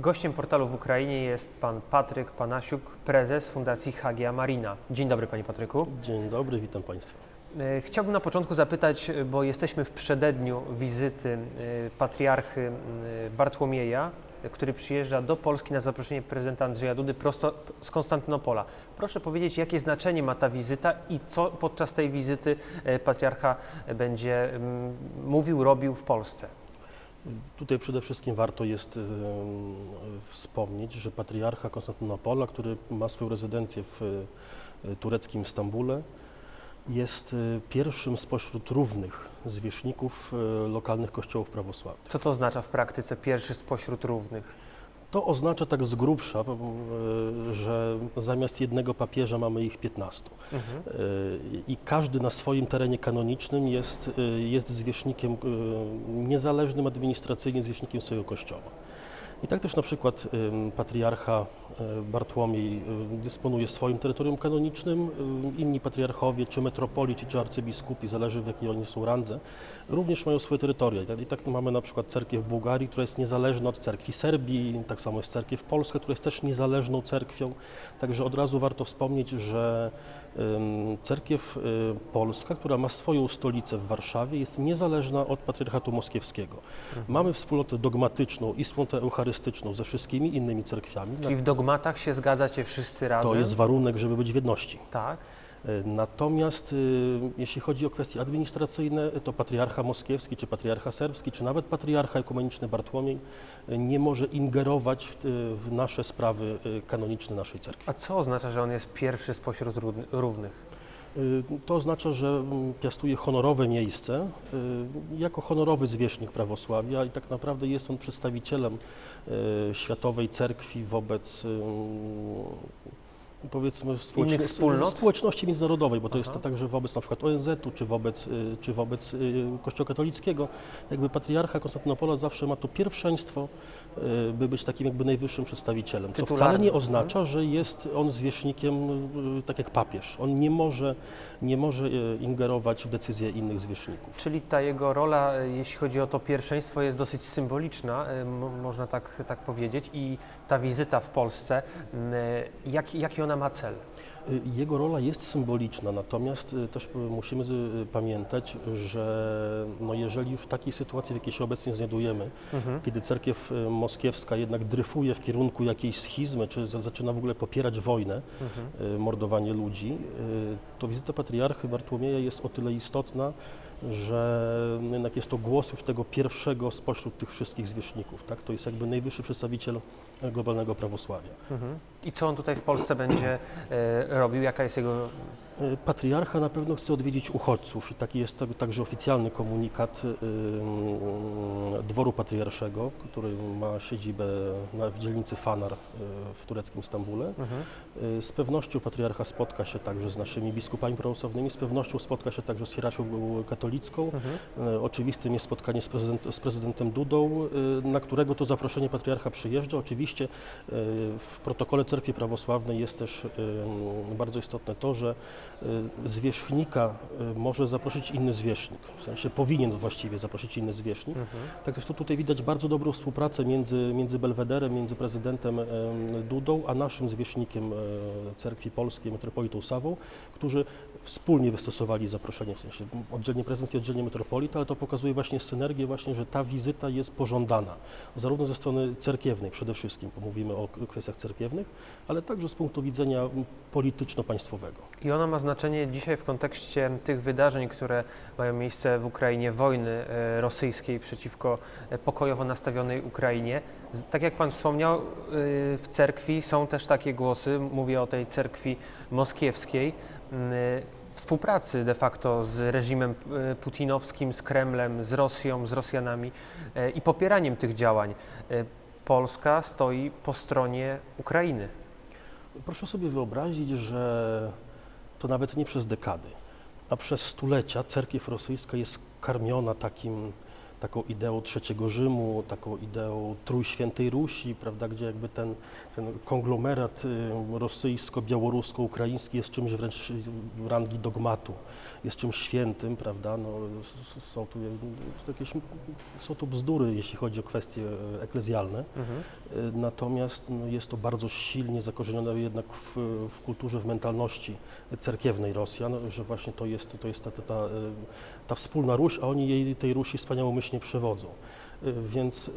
Gościem portalu w Ukrainie jest pan Patryk Panasiuk, prezes Fundacji Hagia Marina. Dzień dobry panie Patryku. Dzień dobry, witam Państwa. E, Chciałbym na początku zapytać, e, bo jesteśmy w przededniu wizyty e, patriarchy Bartłomieja, który przyjeżdża do Polski na zaproszenie prezydenta Andrzeja Dudy prosto z Konstantynopola. Proszę powiedzieć, jakie znaczenie ma ta wizyta i co podczas tej wizyty patriarcha będzie mówił, robił w Polsce. Tutaj przede wszystkim warto jest wspomnieć, że patriarcha Konstantynopola, który ma swoją rezydencję w e, tureckim Stambule, jest e, pierwszym spośród równych zwierzchników e, lokalnych kościołów prawosławnych. Co to oznacza w praktyce pierwszy spośród równych? To oznacza tak z grubsza, e, że zamiast jednego papieża mamy ich 15. Mhm. E, I każdy na swoim terenie kanonicznym jest, e, jest zwierzchnikiem niezależnym administracyjnie, zwierzchnikiem swojego kościoła. I tak też na przykład patriarcha e, Bartłomiej dysponuje swoim terytorium kanonicznym, inni patriarchowie, czy metropolici, czy arcybiskupi, zależy w jakiej oni są randze, również mają swoje terytoria. I tak, tak mamy na przykład cerkiew w Bułgarii, która jest niezależna od cerkwi Serbii, tak samo jest cerkiew Polska, która jest też niezależną cerkwią. Także od razu warto wspomnieć, że cerkiew e, polska, która ma swoją stolicę w Warszawie, jest niezależna od patriarchatu moskiewskiego. Mamy wspólnotę dogmatyczną i wspólnotę eucharystyczną ze wszystkimi innymi cerkwiami. Czyli w dogmatach się zgadzacie wszyscy razem? To jest warunek, żeby być w jedności. Tak. Natomiast jeśli chodzi o kwestie administracyjne, to patriarcha moskiewski, czy patriarcha serbski, czy nawet patriarcha ekumeniczny Bartłomiej nie może ingerować w, w nasze sprawy kanoniczne naszej cerkwi. A co oznacza, że on jest pierwszy spośród równy- równych? Y, To oznacza, że mm, piastuje honorowe miejsce. Y, jako honorowy zwierzchnik prawosławia i tak naprawdę jest on przedstawicielem y, światowej cerkwi wobec powiedzmy wspólnot? społeczności międzynarodowej, bo to jest Aha. to także wobec na przykład ONZ-u czy wobec, y, czy wobec y, Kościoła katolickiego. Jakby patriarcha Konstantynopola zawsze ma to pierwszeństwo, y, by być takim jakby najwyższym przedstawicielem, co wcale nie mhm. oznacza, że jest on zwierzchnikiem tak jak papież. On nie może, nie może ingerować w decyzje innych zwierzchników. Czyli ta jego rola, jeśli chodzi o to pierwszeństwo, jest dosyć symboliczna, mo- można tak, tak powiedzieć. I ta wizyta w Polsce, m, e, jaki, jaki ona ma cel? Y, Jego rola jest symboliczna, natomiast y, też y, musimy pamiętać, że no jeżeli już w takiej sytuacji, w jakiej się obecnie znajdujemy, Mhm. kiedy cerkiew moskiewska jednak dryfuje w kierunku jakiejś schizmy, czy za- zaczyna w ogóle popierać wojnę, Mhm. mordowanie ludzi, to wizyta patriarchy Bartłomieja jest o tyle istotna, że jednak jest to głos już tego pierwszego spośród tych wszystkich zwierzchników. Tak? To jest jakby najwyższy przedstawiciel globalnego prawosławia. Mhm. I co on tutaj w Polsce będzie e, robił? Jaka jest jego E, Patriarcha na pewno chce odwiedzić uchodźców i taki jest tak- także oficjalny komunikat ym, dworu patriarszego, który ma siedzibę w dzielnicy Fanar w tureckim Stambule. Mhm. Z pewnością patriarcha spotka się także z naszymi biskupami prawosławnymi, z pewnością spotka się także z hierarchią katolicką. Mhm. E, Oczywistym jest spotkanie z, prezydent, z prezydentem Dudą, na którego to zaproszenie patriarcha przyjeżdża. Oczywiście y, w protokole Cerkwi Prawosławnej jest też y, bardzo istotne to, że y, zwierzchnika może zaprosić inny zwierzchnik, w sensie powinien właściwie zaprosić inny zwierzchnik. Mhm. Tak tutaj widać bardzo dobrą współpracę między, między Belwederem, między prezydentem em, Dudą, a naszym zwierzchnikiem e, Cerkwi Polskiej, metropolitą Sawą, którzy wspólnie wystosowali zaproszenie, w sensie oddzielnie prezydent i oddzielnie metropolita, ale to pokazuje właśnie synergię właśnie, że ta wizyta jest pożądana, zarówno ze strony cerkiewnej przede wszystkim, bo mówimy o kwestiach cerkiewnych, ale także z punktu widzenia polityczno-państwowego. I ona ma znaczenie dzisiaj w kontekście tych wydarzeń, które mają miejsce w Ukrainie, wojny e, rosyjskiej przeciwko e, pokojowo nastawionej Ukrainie. Tak jak Pan wspomniał, e, w cerkwi są też takie głosy, mówię o tej cerkwi moskiewskiej, współpracy de facto z reżimem putinowskim, z Kremlem, z Rosją, z Rosjanami i popieraniem tych działań. Polska stoi po stronie Ukrainy. Proszę sobie wyobrazić, że to nawet nie przez dekady, a przez stulecia cerkiew rosyjska jest karmiona takim, taką ideą trzeciego Rzymu, taką ideą Trójświętej Rusi, prawda, gdzie jakby ten, ten konglomerat y, rosyjsko-białorusko-ukraiński jest czymś wręcz rangi dogmatu, jest czymś świętym, prawda, no, są tu jakieś, są tu bzdury, jeśli chodzi o kwestie y, eklezjalne. Mhm. Y, Natomiast no, jest to bardzo silnie zakorzenione jednak w, w kulturze, w mentalności cerkiewnej Rosjan, że właśnie to jest, to jest ta, ta, ta, y, ta wspólna Ruś, a oni jej, tej Rusi wspaniałomyślnie przewodzą. Y, Więc y,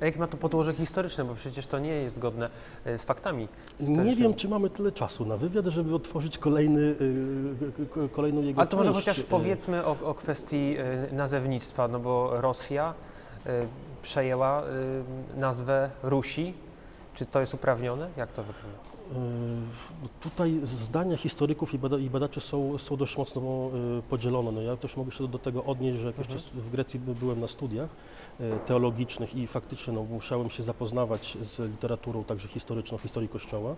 A jakie ma to podłoże historyczne, bo przecież to nie jest zgodne e, z faktami nie wiem, czy mamy tyle czasu na wywiad, żeby otworzyć kolejny, y, kolejną jego Ale to może chociaż Y, powiedzmy o, o kwestii nazewnictwa, no bo Rosja przejęła nazwę Rusi. Czy to jest uprawnione? Jak to wygląda? Y, Tutaj zdania historyków i, bada, i badaczy są, są dość mocno y, podzielone. No ja też mogę się do tego odnieść, że jak Mhm. jeszcze w Grecji by- byłem na studiach y, teologicznych i faktycznie no, musiałem się zapoznawać z literaturą także historyczną, historii Kościoła,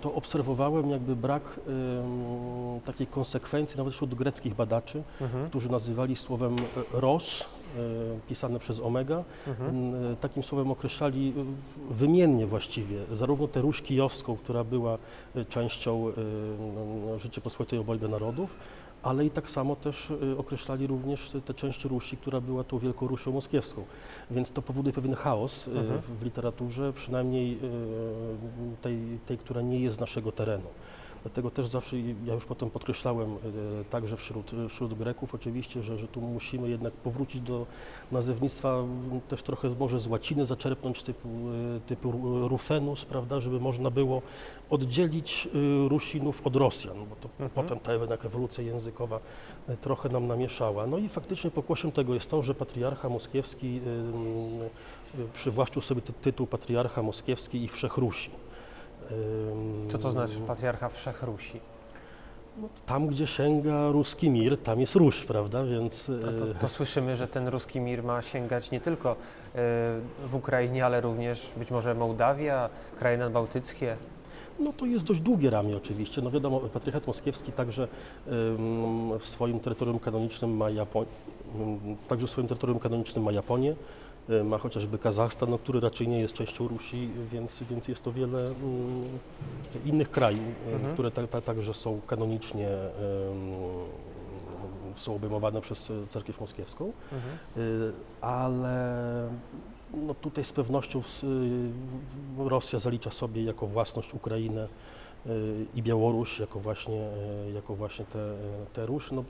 to obserwowałem jakby brak takiej konsekwencji nawet wśród greckich badaczy, Mhm. którzy nazywali słowem y, ros, y, pisane przez omega, Mhm. Mm, Takim słowem określali wymiennie właściwie zarówno tę Ruś Kijowską, która była częścią y, no, Rzeczypospolitej Obojga Narodów, ale i tak samo też y, określali również tę część Rusi, która była tą Wielką Rusią Moskiewską. Więc to powoduje pewien chaos y, Mhm. w, literaturze, przynajmniej y, tej, tej, która nie jest z naszego terenu. Dlatego też zawsze, ja już potem podkreślałem y, także wśród, wśród Greków oczywiście, że, że tu musimy jednak powrócić do nazewnictwa też trochę może z łaciny zaczerpnąć typu, y, typu Ru- Rufenus, prawda, żeby można było oddzielić y, Rusinów od Rosjan, bo to Mhm. potem ta jednak ewolucja językowa trochę nam namieszała. No i faktycznie pokłosiem tego jest to, że patriarcha moskiewski przywłaszczył sobie ty, tytuł patriarcha moskiewski i Wszechrusi. Co to znaczy patriarcha Wszechrusi? no, tam, gdzie sięga ruski mir, tam jest Ruś, prawda? Więc to, to słyszymy, że ten ruski mir ma sięgać nie tylko e, w Ukrainie, ale również być może Mołdawia, kraje nadbałtyckie. no, to jest dość długie ramię oczywiście. No wiadomo, patriarchat moskiewski także w swoim terytorium kanonicznym ma Japonię, także w swoim terytorium kanonicznym ma Japonię, y, ma chociażby Kazachstan, no, który raczej nie jest częścią Rusi, więc, więc jest to wiele ym, innych krajów, y, Mhm. które ta, ta, także są kanonicznie są obejmowane przez cerkiew moskiewską. Mhm. Y, ale no tutaj z pewnością y, Rosja zalicza sobie jako własność Ukrainę i Białoruś jako właśnie, y, jako właśnie te, te Ruś. No,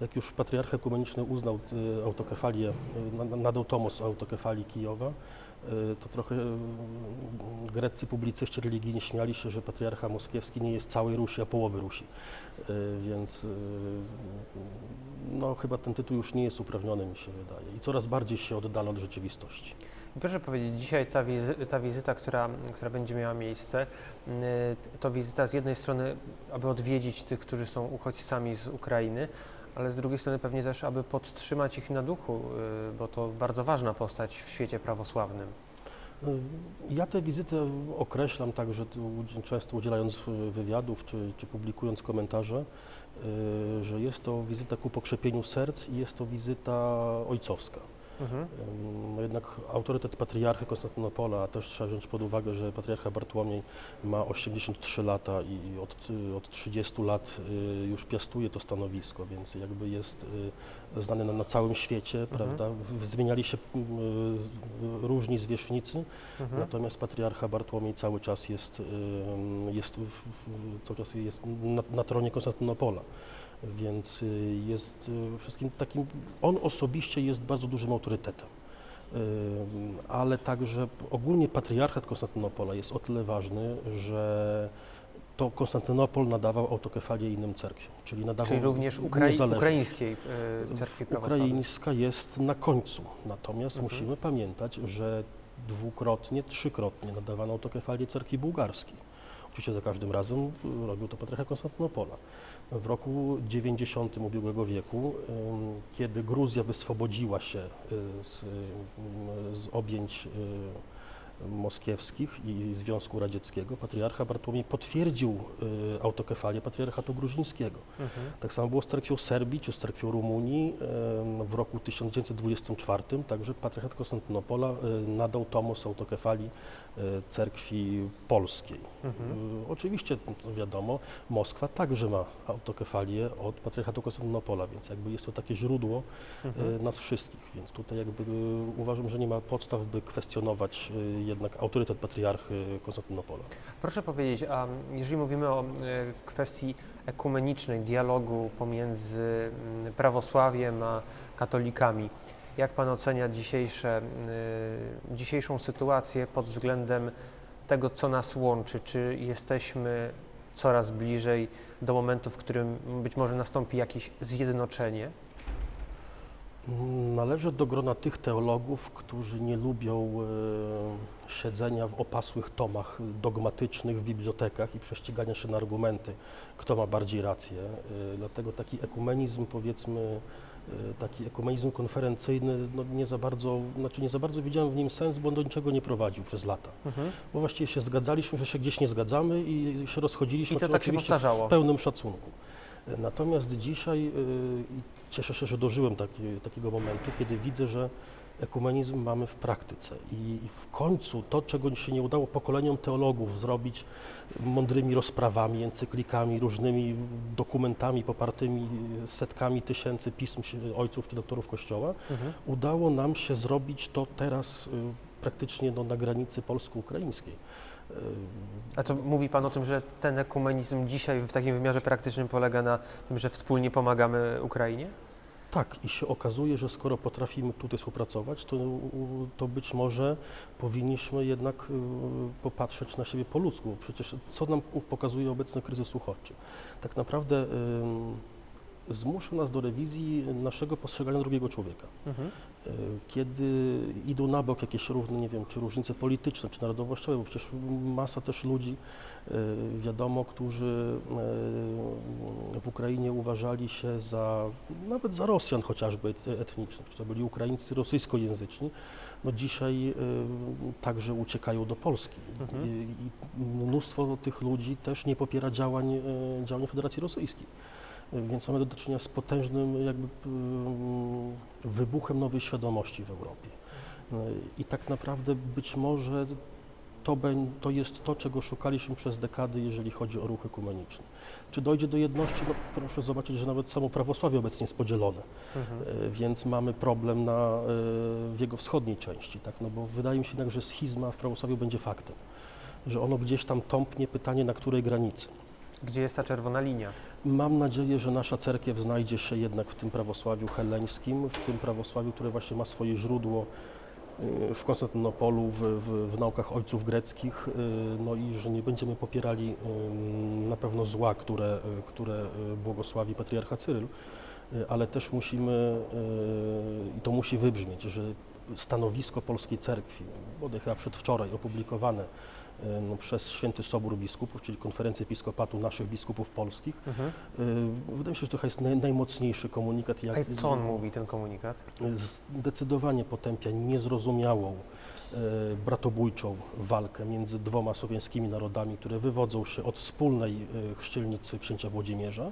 jak już Patriarcha Ekumeniczny uznał y, autokefalię, y, na- na- nadał tomos autokefalii Kijowa, y, to trochę y, greccy publicyści religijni śmiali się, że patriarcha moskiewski nie jest całej Rusi, a połowy Rusi. Y, Więc y, no, chyba ten tytuł już nie jest uprawniony, mi się wydaje, i coraz bardziej się oddala od rzeczywistości. Proszę powiedzieć, dzisiaj ta, wizy, ta wizyta, która, która będzie miała miejsce, y, to wizyta z jednej strony, aby odwiedzić tych, którzy są uchodźcami z Ukrainy, ale z drugiej strony pewnie też, aby podtrzymać ich na duchu, y, bo to bardzo ważna postać w świecie prawosławnym. Y, Ja tę wizytę określam tak, że tu udzi- często udzielając wywiadów czy, czy publikując komentarze, że jest to wizyta ku pokrzepieniu serc i jest to wizyta ojcowska. Mhm. No jednak autorytet patriarchy Konstantynopola, a też trzeba wziąć pod uwagę, że patriarcha Bartłomiej ma 83 lata i od, od 30 lat y, już piastuje to stanowisko, więc jakby jest y, znany na, na całym świecie, Mhm. prawda? Zmieniali się y, różni zwierzchnicy, Mhm. natomiast patriarcha Bartłomiej cały czas jest, jest, cały czas jest na, na tronie Konstantynopola. Więc y, jest y, wszystkim takim, on osobiście jest bardzo dużym autorytetem. Y, Ale także ogólnie patriarchat Konstantynopola jest o tyle ważny, że to Konstantynopol nadawał autokefalię innym cerkwiom, czyli nadawał Czyli również ukrai- ukraińskiej cerkwi prawosławnej. Ukraińska jest na końcu, natomiast Mhm. musimy pamiętać, że dwukrotnie, trzykrotnie nadawano autokefalię cerkwi bułgarskiej. Oczywiście za każdym razem y, robił to patriarcha Konstantynopla. W roku 90 ubiegłego wieku, kiedy Gruzja wyswobodziła się y, z, ym, z objęć moskiewskich i Związku Radzieckiego, patriarcha Bartłomiej potwierdził y, autokefalię patriarchatu gruzińskiego. Mhm. Tak samo było z cerkwią Serbii czy z cerkwią Rumunii em, w roku 1924, także patriarchat Konstantynopola y, nadał tomos autokefalii y, cerkwi polskiej. Mhm. Y, Oczywiście, no wiadomo, Moskwa także ma autokefalię od patriarchatu Konstantynopola, więc jakby jest to takie źródło Mhm. y, nas wszystkich, więc tutaj jakby y, uważam, że nie ma podstaw, by kwestionować y, jednak autorytet patriarchy Konstantynopola. Proszę powiedzieć, a jeżeli mówimy o e, kwestii ekumenicznej, dialogu pomiędzy mm, prawosławiem a katolikami, jak Pan ocenia e, dzisiejszą sytuację pod względem tego, co nas łączy? Czy jesteśmy coraz bliżej do momentu, w którym być może nastąpi jakieś zjednoczenie? Należę do grona tych teologów, którzy nie lubią e, siedzenia w opasłych tomach dogmatycznych w bibliotekach i prześcigania się na argumenty, kto ma bardziej rację. E, dlatego taki ekumenizm, powiedzmy, e, taki ekumenizm konferencyjny, no nie za bardzo, znaczy nie za bardzo widziałem w nim sens, bo on do niczego nie prowadził przez lata. Mhm. Bo właściwie się zgadzaliśmy, że się gdzieś nie zgadzamy i się rozchodziliśmy, I to tak się powtarzało. w pełnym szacunku. Natomiast dzisiaj y, cieszę się, że dożyłem taki, takiego momentu, kiedy widzę, że ekumenizm mamy w praktyce i, w końcu to, czego się nie udało pokoleniom teologów zrobić mądrymi rozprawami, encyklikami, różnymi dokumentami popartymi setkami tysięcy pism ojców czy doktorów Kościoła, Mhm. udało nam się zrobić to teraz y, praktycznie no, na granicy polsko-ukraińskiej. A to mówi Pan o tym, że ten ekumenizm dzisiaj w takim wymiarze praktycznym polega na tym, że wspólnie pomagamy Ukrainie? Tak, i się okazuje, że skoro potrafimy tutaj współpracować, to, to być może powinniśmy jednak y, popatrzeć na siebie po ludzku. Przecież co nam pokazuje obecny kryzys uchodźczy? Tak naprawdę y, zmusza nas do rewizji naszego postrzegania drugiego człowieka. Mhm. Y, Kiedy idą na bok jakieś różne, nie wiem, czy różnice polityczne, czy narodowościowe, bo przecież masa też ludzi, y, wiadomo, którzy y, w Ukrainie uważali się za, nawet za Rosjan chociażby et- etnicznych, czy to byli Ukraińcy rosyjskojęzyczni, no dzisiaj także uciekają do Polski. Mhm. I, mnóstwo tych ludzi też nie popiera działań, działań Federacji Rosyjskiej. Więc mamy do czynienia z potężnym jakby wybuchem nowej świadomości w Europie. Y, I tak naprawdę być może to, to jest to, czego szukaliśmy przez dekady, jeżeli chodzi o ruch ekumeniczny. Czy dojdzie do jedności? No, proszę zobaczyć, że nawet samo prawosławie obecnie jest podzielone, Mhm. y, więc mamy problem na, y, w jego wschodniej części. Tak? No bo wydaje mi się jednak, że schizma w prawosławiu będzie faktem, że ono gdzieś tam tąpnie pytanie, na której granicy. Gdzie jest ta czerwona linia? Mam nadzieję, że nasza cerkiew znajdzie się jednak w tym prawosławiu helleńskim, w tym prawosławiu, które właśnie ma swoje źródło y, w Konstantynopolu, w, w, w naukach ojców greckich, y, no i że nie będziemy popierali na pewno zła, które, y, które błogosławi patriarcha Cyryl, ale też musimy, i to musi wybrzmieć, że stanowisko polskiej cerkwi, bodaj chyba przedwczoraj opublikowane przez Święty Sobór Biskupów, czyli konferencję episkopatu naszych biskupów polskich, Mhm. y, wydaje mi się, że to jest naj, najmocniejszy komunikat. A Jak, co on mówi, ten komunikat? Zdecydowanie potępia niezrozumiałą, e, bratobójczą walkę między dwoma słowiańskimi narodami, które wywodzą się od wspólnej e, chrzcielnicy księcia Włodzimierza.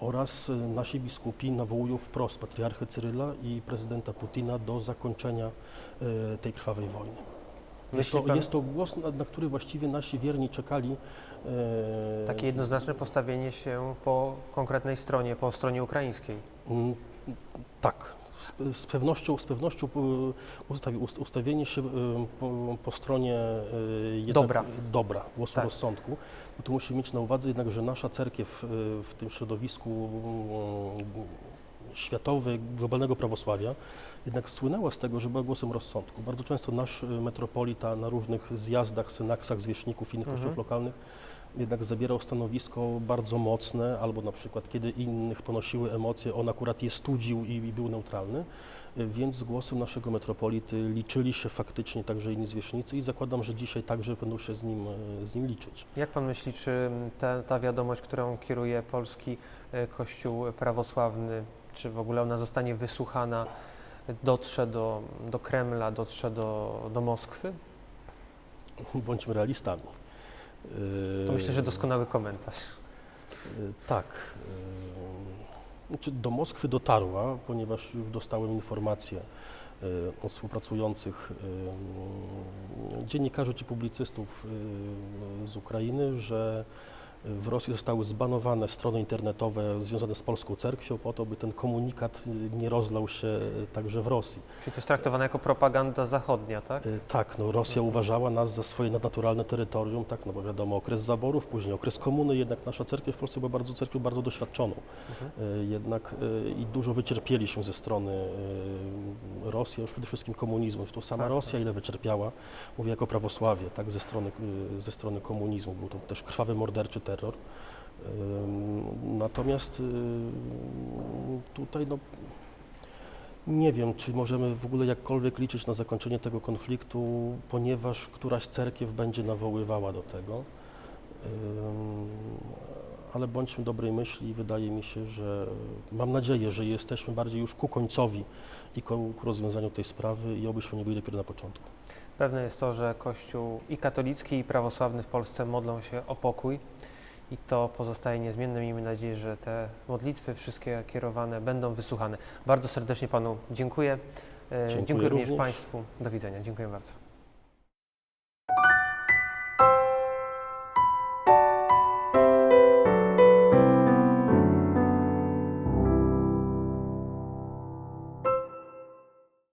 Oraz e, nasi biskupi nawołują wprost patriarchę Cyryla i prezydenta Putina do zakończenia e, tej krwawej wojny. Jest to, jest to głos, na, na który właściwie nasi wierni czekali. e, Takie jednoznaczne postawienie się po konkretnej stronie, po stronie ukraińskiej. Mm, Tak, z, pe- z pewnością, z pewnością e, ustawi, ust- ustawienie się e, po, po stronie e, jednak Dobra. dobra, głosu Tak. rozsądku. No tu musimy mieć na uwadze jednak, że nasza cerkiew e, w tym środowisku mm, światowej, globalnego prawosławia jednak słynęła z tego, że była głosem rozsądku. Bardzo często nasz e, metropolita na różnych zjazdach, synaksach, zwierzchników innych Mhm. kościołów lokalnych jednak zabierał stanowisko bardzo mocne, albo na przykład kiedy innych ponosiły emocje, on akurat je studził i, i był neutralny, Y, więc z głosem naszego metropolity liczyli się faktycznie także inni zwierzchnicy i zakładam, że dzisiaj także będą się z nim, e, z nim liczyć. Jak pan myśli, czy ta, ta wiadomość, którą kieruje polski Kościół prawosławny, czy w ogóle ona zostanie wysłuchana dotrze do, do Kremla, dotrze do, do Moskwy? Bądźmy realistami. To myślę, że doskonały komentarz. Y, Tak. y, Znaczy do Moskwy dotarła, ponieważ już dostałem informacje y, od współpracujących dziennikarzy czy publicystów z Ukrainy, że w Rosji zostały zbanowane strony internetowe związane z polską cerkwią po to, by ten komunikat nie rozlał się y, także w Rosji. Czyli to jest traktowane jako propaganda zachodnia, tak? Y, Tak, no Rosja uważała nas za swoje nadnaturalne terytorium, tak, no bo wiadomo, okres zaborów, później okres komuny, jednak nasza cerkiew w Polsce była bardzo cerkwią bardzo doświadczoną. Mhm. Y, Jednak i dużo wycierpieliśmy ze strony y, Rosji, a już przede wszystkim komunizmu. To sama Tak, Rosja ile wycierpiała, mówię jako prawosławie, tak, ze strony, y, ze strony komunizmu. Był to też krwawy, morderczy terror. Natomiast y, tutaj no, nie wiem, czy możemy w ogóle jakkolwiek liczyć na zakończenie tego konfliktu, ponieważ któraś cerkiew będzie nawoływała do tego. Ale bądźmy dobrej myśli i wydaje mi się, że mam nadzieję, że jesteśmy bardziej już ku końcowi i ku, ku rozwiązaniu tej sprawy i obyśmy nie byli dopiero na początku. Pewne jest to, że Kościół i katolicki, i prawosławny w Polsce modlą się o pokój i to pozostaje niezmienne. Miejmy nadzieję, że te modlitwy wszystkie kierowane będą wysłuchane. Bardzo serdecznie Panu dziękuję. E, Dziękuję dziękuję również. Państwu. Do widzenia. Dziękuję bardzo.